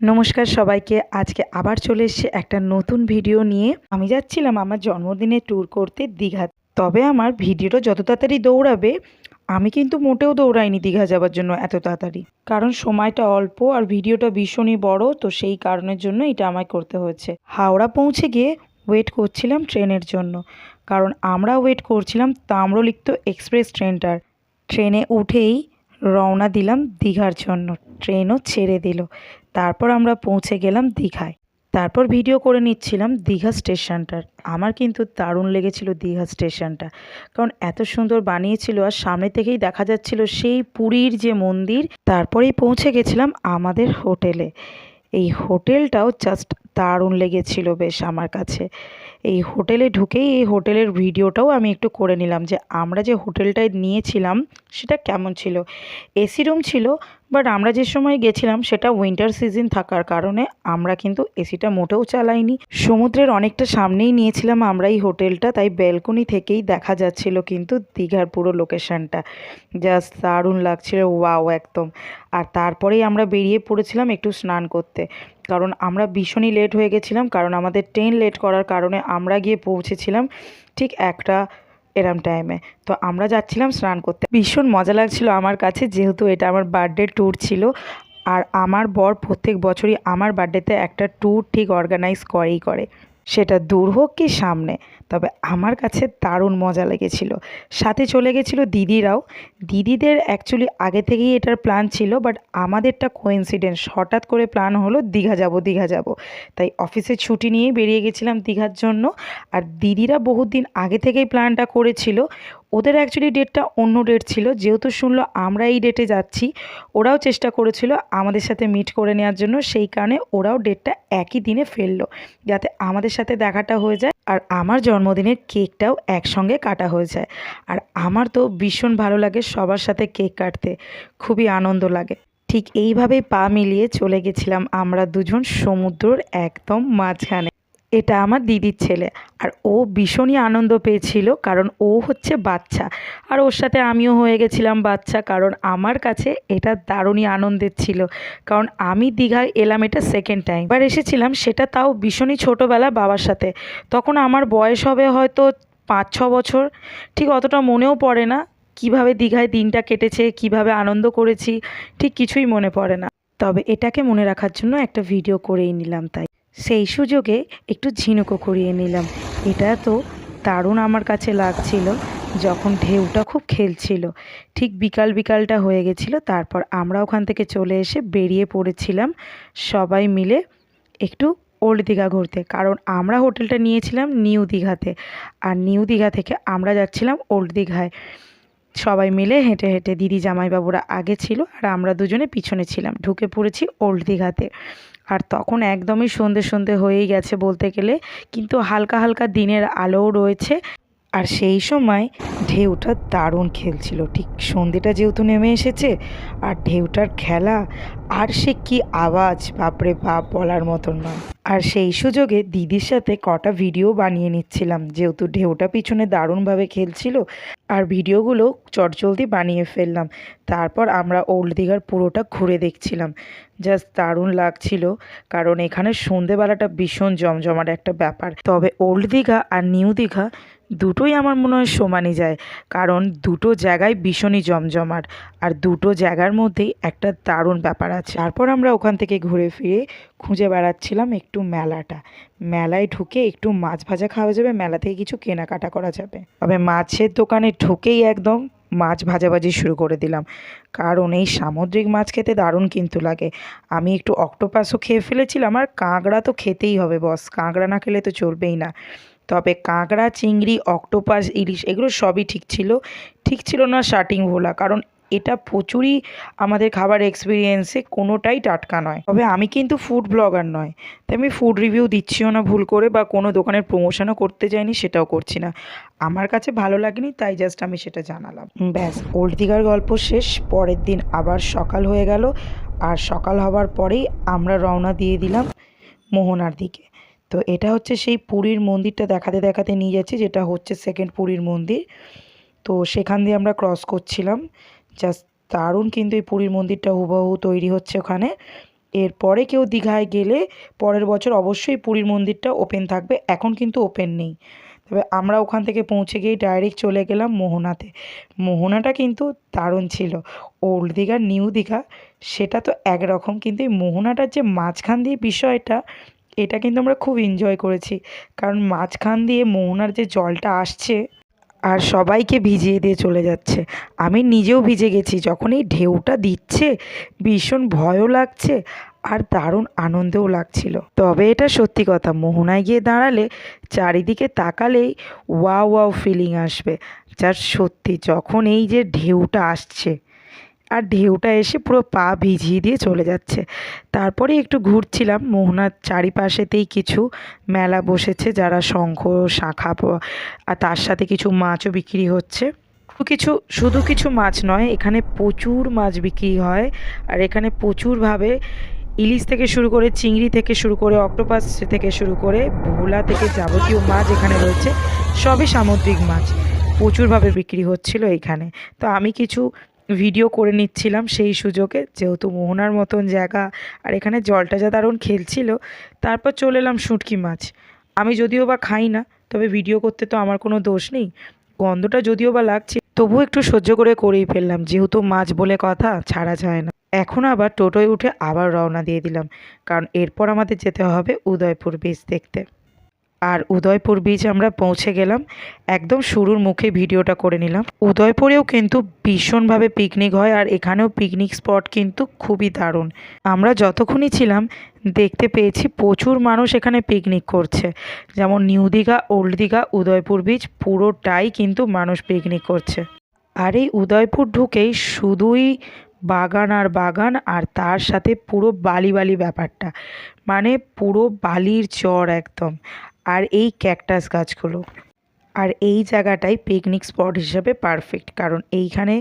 নমস্কার সবাইকে। আজকে আবার চলে এসেছি একটা নতুন ভিডিও নিয়ে। আমি যাচ্ছিলাম আমার জন্মদিনে ট্যুর করতে দীঘা তবে আমার ভিডিওটা যত তাড়াতাড়ি দৌড়াবে, আমি কিন্তু মোটেও দৌড়াইনি দীঘা যাওয়ার জন্য এত তাড়াতাড়ি। কারণ সময়টা অল্প আর ভিডিওটা ভীষণই বড়, তো সেই কারণের জন্য এটা আমায় করতে হয়েছে হাওড়া পৌঁছে গিয়ে ওয়েট করছিলাম ট্রেনের জন্য। কারণ আমরা ওয়েট করছিলাম তাম্রলিপ্ত এক্সপ্রেস ট্রেনটার ট্রেনে উঠেই রওনা দিলাম দীঘার জন্য। ট্রেনও ছেড়ে দিল। তারপর আমরা পৌঁছে গেলাম দীঘায়। তারপর ভিডিও করে নিচ্ছিলাম দীঘা স্টেশনটার। আমার কিন্তু দারুণ লেগেছিল দীঘা স্টেশনটা। কারণ এত সুন্দর বানিয়েছিল আর সামনে থেকেই দেখা যাচ্ছিল সেই পুরীর যে মন্দির। তারপরেই পৌঁছে গেছিলাম আমাদের হোটেলে। এই হোটেলটাও জাস্ট দারুণ লেগেছিল বেশ আমার কাছে। এই হোটেলে ঢুকেই এই হোটেলের ভিডিওটাও আমি একটু করে নিলাম যে আমরা যে হোটেলটায় নিয়েছিলাম সেটা কেমন ছিল? এসি রুম ছিল বাট আমরা যে সময় গেছিলাম, সেটা উইন্টার সিজন থাকার কারণে আমরা কিন্তু এসিটা মোটেও চালাইনি। সমুদ্রের অনেকটা সামনেই নিয়েছিলাম আমরা এই হোটেলটা, তাই ব্যালকনি থেকেই দেখা যাচ্ছিল কিন্তু দীঘার পুরো লোকেশনটা জাস্ট দারুণ লাগছিল ওয়াও একদম। আর তারপরেই আমরা বেরিয়ে পড়েছিলাম একটু স্নান করতে। কারণ আমরা ভীষণই লেট হয়ে গেছিলাম, কারণ আমাদের ট্রেন লেট করার কারণে আমরা গিয়ে পৌঁছেছিলাম ঠিক একটা এরম টাইমে তো আমরা যাচ্ছিলাম স্নান করতে। ভীষণ মজা লাগছিল আমার কাছে, যেহেতু এটা আমার বার্থডে ট্যুর ছিল। আর আমার বর প্রত্যেক বছরই আমার বার্থডেতে একটা ট্যুর ঠিক অর্গানাইজ করেই করে। সেটা দূর হোক কি সামনে। তবে আমার কাছে দারুণ মজা লেগেছিল। সাথে চলে গেছিল দিদিরাও। দিদিদের অ্যাকচুয়ালি আগে থেকেই এটার প্ল্যান ছিল বাট আমাদেরটা কোইন্সিডেন্স হঠাৎ করে প্ল্যান হলো দীঘা যাব দীঘা যাব। তাই অফিসে ছুটি নিয়েই বেরিয়ে গেছিলাম দীঘার জন্য। আর দিদিরা বহুত দিন আগে থেকেই প্ল্যানটা করেছিল। ওদের অ্যাকচুয়ালি ডেটটা অন্য ডেট ছিল। যেহেতু শুনলো আমরা এই ডেটে যাচ্ছি, ওরাও চেষ্টা করেছিল আমাদের সাথে মিট করে নেওয়ার জন্য। সেই কারণে ওরাও ডেটটা একই দিনে ফেলল। যাতে আমাদের সাথে দেখাটা হয়ে যায় আর আমার জন্মদিনের কেকটাও একসঙ্গে কাটা হয়ে যায়। আর আমার তো ভীষণ ভালো লাগে সবার সাথে কেক কাটতে, খুবই আনন্দ লাগে। ঠিক এইভাবেই পা মিলিয়ে চলে গেছিলাম আমরা দুজন সমুদ্রর একদম মাঝখানে। এটা আমার দিদির ছেলে। আর ও ভীষণই আনন্দ পেয়েছিল, কারণ ও হচ্ছে বাচ্চা। আর ওর সাথে আমিও হয়ে গেছিলাম বাচ্চা, কারণ আমার কাছে এটা দারুণই আনন্দের ছিল। কারণ আমি দীঘায় এলাম এটা সেকেন্ড টাইম এবার এসেছিলাম, সেটা তাও ভীষণই ছোটোবেলা বাবার সাথে। তখন আমার বয়স হবে হয়তো পাঁচ, ছ বছর। ঠিক অতটা মনেও পড়ে না, কীভাবে দীঘায় দিনটা কেটেছে, কীভাবে আনন্দ করেছি, ঠিক কিছুই মনে পড়ে না। তবে এটাকে মনে রাখার জন্য একটা ভিডিও করেই নিলাম, তাই। সেই সুযোগে একটু ঝিনুকও করিয়ে নিলাম। এটা তো দারুণ আমার কাছে লাগছিল, যখন ঢেউটা খুব খেলছিল। ঠিক বিকাল বিকালটা হয়ে গেছিল, তারপর আমরা ওখান থেকে চলে এসে বেরিয়ে পড়েছিলাম সবাই মিলে একটু ওল্ড দীঘা ঘুরতে। কারণ আমরা হোটেলটা নিয়েছিলাম নিউ দীঘাতে, আর নিউ দীঘা থেকে আমরা যাচ্ছিলাম ওল্ড দীঘায়। সবাই মিলে হেঁটে হেঁটে দিদি জামাইবাবুরা আগে ছিল, আর আমরা দুজনে পিছনে ছিলাম। ঢুকে পড়েছি ওল্ড দীঘাতে। আর তখন একদমই সন্ধে সন্ধে হয়েই গেছে বলতে গেলে। কিন্তু হালকা হালকা দিনের আলোও রয়েছে। আর সেই সময় ঢেউটা দারুণ খেলছিল। ঠিক সন্ধেটা যেহেতু নেমে এসেছে আর ঢেউটার খেলা, আর সে কি আওয়াজ, বাপরে বাপ বলার মতন নয়। আর সেই সুযোগে দিদির সাথে কটা ভিডিও বানিয়ে নিচ্ছিলাম, যেহেতু ঢেউটা পিছনে দারুণভাবে খেলছিল, আর ভিডিওগুলো চটজলদি বানিয়ে ফেললাম। তারপর আমরা ওল্ড দীঘার পুরোটা ঘুরে দেখছিলাম। জাস্ট দারুণ লাগছিল, কারণ এখানে সন্ধেবেলাটা ভীষণ জমজমাট একটা ব্যাপার। তবে ওল্ড দীঘা আর নিউ দীঘা দুটোই আমার মনে হয় সমানই যায়। কারণ দুটো জায়গায় ভীষণই জমজমাট। আর দুটো জায়গার মধ্যেই একটা দারুণ ব্যাপার আছে। তারপর আমরা ওখান থেকে ঘুরে ফিরে খুঁজে বেড়াচ্ছিলাম একটু মেলাটা। মেলায় ঢুকে একটু মাছ ভাজা খাওয়া যাবে, মেলা থেকে কিছু কেনাকাটা করা যাবে। তবে মাছের দোকানে ঢুকেই একদম মাছ ভাজাভাজি শুরু করে দিলাম। কারণ এই সামুদ্রিক মাছ খেতে দারুণ কিন্তু লাগে। আমি একটু অক্টোপাসও খেয়ে ফেলেছিলাম, আর কাঁকড়া তো খেতেই হবে বস। কাঁকড়া না খেলে তো চলবেই না। তবে কাঁকড়া, চিংড়ি, অক্টোপাস, ইলিশ এগুলো সবই ঠিক ছিল। ঠিক ছিল না শার্টিং ভোলা, কারণ এটা প্রচুরই আমাদের খাবার এক্সপিরিয়েন্সে কোনোটাই টাটকা নয়। তবে আমি কিন্তু ফুড ব্লগার নয়, তাই আমি ফুড রিভিউ দিচ্ছিও না ভুল করে বা কোনো দোকানের প্রমোশনও করতে যাইনি, সেটাও করছি না। আমার কাছে ভালো লাগেনি, তাই জাস্ট আমি সেটা জানালাম। ব্যাস ওল্ড দীঘার গল্প শেষ, পরের দিন আবার সকাল হয়ে গেল, আর সকাল হওয়ার পরেই আমরা রওনা দিয়ে দিলাম মোহনার দিকে। তো এটা হচ্ছে সেই পুরীর মন্দিরটা দেখাতে দেখাতে নিয়ে যাচ্ছে, যেটা হচ্ছে সেকেন্ড পুরীর মন্দির। তো সেখান দিয়ে আমরা ক্রস করছিলাম। জাস্ট দারুণ কিন্তু এই পুরীর মন্দিরটা হুবহু তৈরি হচ্ছে ওখানে। এরপরে কেউ দীঘায় গেলে পরের বছর অবশ্যই পুরীর মন্দিরটা ওপেন থাকবে। এখন কিন্তু ওপেন নেই। তবে আমরা ওখান থেকে পৌঁছে গিয়েই ডাইরেক্ট চলে গেলাম মোহনাতে। মোহনাটা কিন্তু দারুণ ছিল। ওল্ড দীঘা নিউ দীঘা, সেটা তো একরকম। কিন্তু এই মোহনাটার যে মাঝখান দিয়ে বিষয়টা এটা কিন্তু আমরা খুব এনজয় করেছি। কারণ মাঝখান দিয়ে মোহনার যে জলটা আসছে আর সবাইকে ভিজিয়ে দিয়ে চলে যাচ্ছে। আমি নিজেও ভিজে গেছি। যখন এই ঢেউটা দিচ্ছে, ভীষণ ভয়ও লাগছে আর দারুণ আনন্দও লাগছিল। তবে এটা সত্যি কথা, মোহনায় গিয়ে দাঁড়ালে, চারিদিকে তাকালেই ওয়া ওয়াও ফিলিং আসবে। যার সত্যি, যখন এই যে ঢেউটা আসছে আর ঢেউটা এসে পুরো পা ভিজিয়ে দিয়ে চলে যাচ্ছে। তারপরে একটু ঘুরছিলাম, মোহনার চারিপাশেতেই কিছু মেলা বসেছে, যারা শঙ্খ, শাখা আর তার সাথে কিছু মাছও বিক্রি হচ্ছে। কিছু, শুধু কিছু মাছ নয়, এখানে প্রচুর মাছ বিক্রি হয়। আর এখানে প্রচুরভাবে ইলিশ থেকে শুরু করে চিংড়ি থেকে শুরু করে অক্টোপাস থেকে শুরু করে ভোলা থেকে যাবতীয় মাছ এখানে রয়েছে। সবই সামুদ্রিক মাছ। প্রচুরভাবে বিক্রি হচ্ছিল এখানে। তো আমি কিছু ভিডিও করে নিচ্ছিলাম সেই সুযোগে, যেহেতু মোহনার মতন জায়গা আর এখানে জলটা যা দারুণ খেলছিল, তারপর চলে এলাম শুঁটকি মাছ। আমি যদিও বা খাই না, তবে ভিডিও করতে তো আমার কোনো দোষ নেই, গন্ধটা যদিও বা লাগছে তবুও একটু সহ্য করে করেই ফেললাম, যেহেতু মাছ বলে কথা ছাড়া যায় না। এখন আবার টোটোয় উঠে আবার রওনা দিয়ে দিলাম, কারণ এরপর আমাদের যেতে হবে উদয়পুর বীচ দেখতে। আর উদয়পুর বীচ আমরা পৌঁছে গেলাম। একদম শুরুর মুখে ভিডিওটা করে নিলাম। উদয়পুরেও কিন্তু ভীষণভাবে পিকনিক হয় আর এখানেও পিকনিক স্পট কিন্তু খুবই দারুণ। আমরা যতক্ষণই ছিলাম, দেখতে পেয়েছি প্রচুর মানুষ এখানে পিকনিক করছে। যেমন new Digha old Digha, Udaypur beach পুরোটাই কিন্তু মানুষ পিকনিক করছে। আর এই উদয়পুর ঢুকেই শুধুই বাগান আর বাগান আর তার সাথে পুরো বালি বালি ব্যাপারটা। মানে পুরো বালির চর একদম। আর এই ক্যাকটাস গাছগুলো। আর এই জায়গাটাই পিকনিক স্পট হিসাবে পারফেক্ট কারণ এইখানে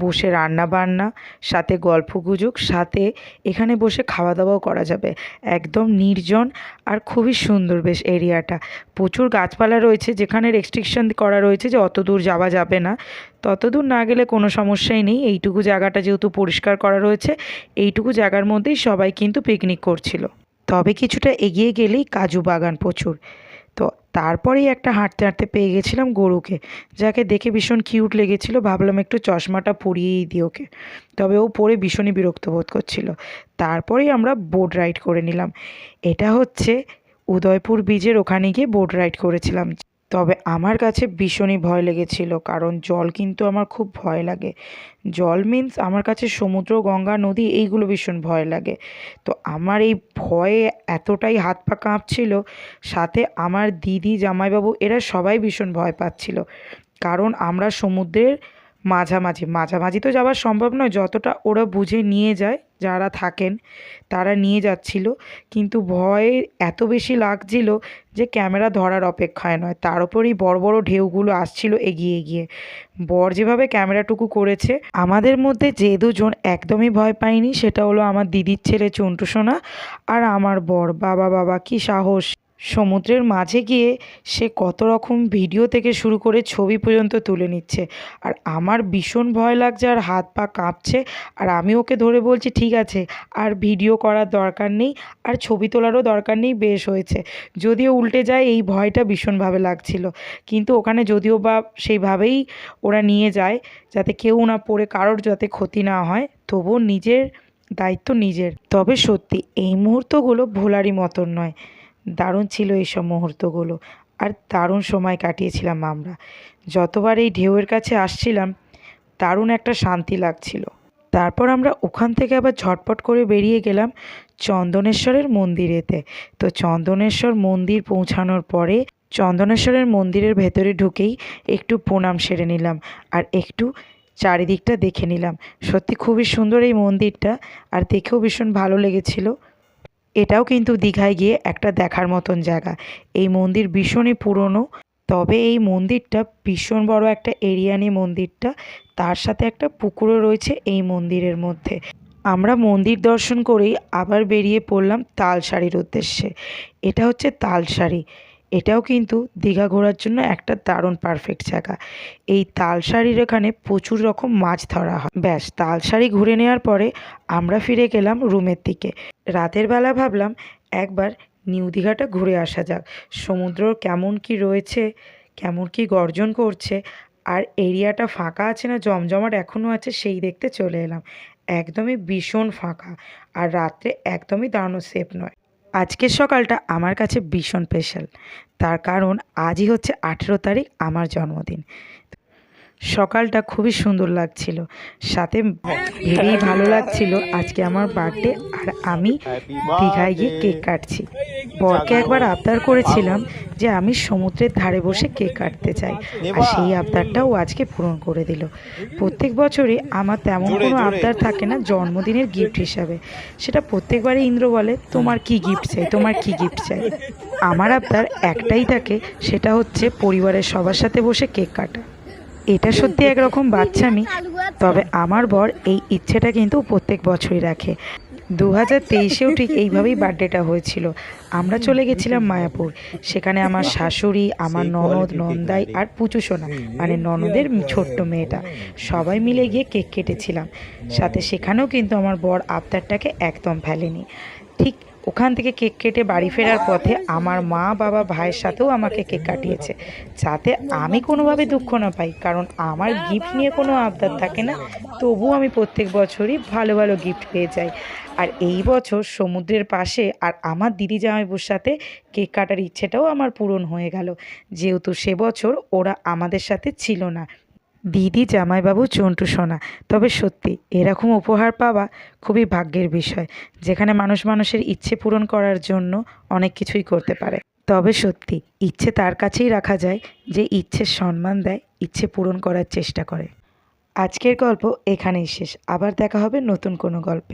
বসে রান্না বান্না সাথে গল্প গুজব সাথে এখানে বসে খাওয়া দাওয়াও করা যাবে। একদম নির্জন আর খুবই সুন্দর বেশ এরিয়াটা। প্রচুর গাছপালা রয়েছে, যেখানে রেস্ট্রিকশন করা রয়েছে যে অত দূর যাওয়া যাবে না। তত দূর না গেলে কোনো সমস্যাই নেই। এইটুকু জায়গাটা যেহেতু পরিষ্কার করা রয়েছে, এইটুকু জায়গার মধ্যেই সবাই কিন্তু পিকনিক করছিল। তবে কিছুটা এগিয়ে গেলেই কাজু বাগান প্রচুর। তো তারপরেই একটা হাঁটতে হাঁটতে পেয়ে গেছিলাম গরুকে, যাকে দেখে ভীষণ কিউট লেগেছিল। ভাবলাম একটু চশমাটা পরিয়েই দিই ওকে। তবে ও পরে ভীষণই বিরক্ত বোধ করছিল। তারপরেই আমরা বোট রাইড করে নিলাম। এটা হচ্ছে উদয়পুর ব্রিজের ওখানে গিয়ে বোট রাইড করেছিলাম। তবে আমার কাছে ভীষণই ভয় লেগেছিল, কারণ জল কিন্তু আমার খুব ভয় লাগে। জল মিন্স আমার কাছে সমুদ্র, গঙ্গা, নদী এইগুলো ভীষণ ভয় লাগে। তো আমার এই ভয়ে এতটাই হাত পা কাঁপছিল, সাথে আমার দিদি, জামাইবাবু এরা সবাই ভীষণ ভয় পাচ্ছিল। কারণ আমরা সমুদ্রের মাঝামাঝি মাঝামাঝি তো যাওয়া সম্ভব নয়। যতটা ওরা বুঝে নিয়ে যায়, যারা থাকেন, তারা নিয়ে যাচ্ছিল। কিন্তু ভয় এত বেশি লাগছিল যে ক্যামেরা ধরার অপেক্ষায় নয়। তার উপরেই বড় বড় ঢেউগুলো আসছিল এগিয়ে এগিয়ে। বর যেভাবে ক্যামেরাটুকু করেছে, আমাদের মধ্যে যে দুজন একদমই ভয় পায়নি, সেটা হলো আমার দিদির ছেলে চন্টু সোনা আর আমার বর। বাবা বাবা, কি সাহস। সমুদ্রের মাঝে গিয়ে সে কত রকম ভিডিও থেকে শুরু করে ছবি পর্যন্ত তুলে নিচ্ছে। আর আমার ভীষণ ভয় লাগছে, আর হাত পা কাঁপছে, আর আমি ওকে ধরে বলছি, ঠিক আছে, আর ভিডিও করার দরকার নেই, আর ছবি তোলারও দরকার নেই, বেশ হয়েছে। যদিও উল্টে যায়, এই ভয়টা ভীষণভাবে লাগছিল। কিন্তু ওখানে যদিও বা সেইভাবেই ওরা নিয়ে যায়, যাতে কেউ না পড়ে, কারোর যাতে ক্ষতি না হয়, তবুও নিজের দায়িত্ব নিজের। তবে সত্যি, এই মুহূর্তগুলো ভোলারই মতন নয়। দারুণ ছিল এইসব মুহূর্তগুলো। আর দারুণ সময় কাটিয়েছিলাম আমরা। যতবার এই ঢেউয়ের কাছে আসছিলাম, দারুণ একটা শান্তি লাগছিল। তারপর আমরা ওখান থেকে আবার ঝটপট করে বেরিয়ে গেলাম চন্দনেশ্বরের মন্দিরেতে। তো চন্দনেশ্বর মন্দির পৌঁছানোর পরে চন্দনেশ্বরের মন্দিরের ভেতরে ঢুকেই একটু প্রণাম সেরে নিলাম আর একটু চারিদিকটা দেখে নিলাম। সত্যি খুবই সুন্দর এই মন্দিরটা আর দেখেও ভীষণ ভালো লেগেছিল। এটাও কিন্তু দীঘায় গিয়ে একটা দেখার মতন জায়গা। এই মন্দির ভীষণই পুরনো, তবে এই মন্দিরটা ভীষণ বড় একটা এরিয়া নিয়ে মন্দিরটা, তার সাথে একটা পুকুরও রয়েছে এই মন্দিরের মধ্যে। আমরা মন্দির দর্শন করেই আবার বেরিয়ে পড়লাম তালশাড়ির উদ্দেশ্যে। এটা হচ্ছে তালসারি এটাও কিন্তু দীঘা ঘোরার জন্য একটা দারুণ পারফেক্ট জায়গা। এই তালশাড়ির এখানে প্রচুর রকম মাছ ধরা হয়। ব্যাস, তালশাড়ি ঘুরে নেওয়ার পরে আমরা ফিরে গেলাম রুমের দিকে। রাতের বেলা ভাবলাম একবার নিউ দীঘাটা ঘুরে আসা যাক। সমুদ্র কেমন কি রয়েছে, কেমন কি গর্জন করছে, আর এরিয়াটা ফাঁকা আছে না, জমজমাট এখনও আছে সেই দেখতে চলে এলাম। একদমই ভীষণ ফাঁকা, আর রাত্রে একদমই দাঁড়ানো সেফ নয়। আজকের সকালটা আমার কাছে ভীষণ স্পেশাল তার কারণ আজই হচ্ছে আঠেরো তারিখ, আমার জন্মদিন। সকালটা খুবই সুন্দর লাগছিল। সাথে ভেবেই ভালো লাগছিল আজকে আমার বার্থডে আর আমি দীঘায় গিয়ে কেক কাটছি। বরকে একবার আবদার করেছিলাম যে আমি সমুদ্রের ধারে বসে কেক কাটতে চাই। আর সেই আবদারটাও আজকে পূরণ করে দিল। প্রত্যেক বছরই আমার তেমন কোনো আবদার থাকে না জন্মদিনের গিফট হিসাবে। সেটা প্রত্যেকবারই ইন্দ্র বলে তোমার কি গিফট চাই? তোমার কি গিফট চাই? আমার আবদার একটাই থাকে সেটা হচ্ছে পরিবারের সবার সাথে বসে কেক কাটা। এটা সত্যি একরকম বাচ্চামি তবে আমার বর এই ইচ্ছেটা কিন্তু প্রত্যেক বছরই রাখে। দু হাজার তেইশেও ঠিক এইভাবেই বার্থডেটা হয়েছিল। আমরা চলে গেছিলাম মায়াপুর। সেখানে আমার শাশুড়ি আমার ননদ নন্দাই আর পুচু সোনা মানে ননদের ছোট্ট মেয়েটা। সবাই মিলে গিয়ে কেক কেটেছিলাম। সাথে সেখানেও কিন্তু আমার বর আবদারটাকে একদম ফেলেনি। ঠিক ওখান থেকে কেক কেটে বাড়ি ফেরার পথে আমার মা, বাবা, ভাইয়ের সাথেও আমাকে কেক কাটিয়েছে। যাতে আমি কোনোভাবে দুঃখ না পাই, কারণ আমার গিফট নিয়ে কোনো আবদার থাকে না। তবু আমি প্রত্যেক বছরই ভালো ভালো গিফট পেয়ে যাই। আর এই বছর সমুদ্রের পাশে আর আমার দিদি জামাইবুর সাথে কেক কাটার ইচ্ছেটাও আমার পূরণ হয়ে গেল। যেহেতু সে বছর ওরা আমাদের সাথে ছিল না। দিদি, জামাইবাবু, চন্টু, সোনা। তবে সত্যি, এরকম উপহার পাওয়া খুবই ভাগ্যের বিষয়, যেখানে মানুষ মানুষের ইচ্ছে পূরণ করার জন্য অনেক কিছুই করতে পারে। তবে সত্যি, ইচ্ছে তার কাছেই রাখা যায় যে ইচ্ছের সম্মান দেয়, ইচ্ছে পূরণ করার চেষ্টা করে। আজকের গল্প এখানেই শেষ। আবার দেখা হবে নতুন কোনো গল্পে।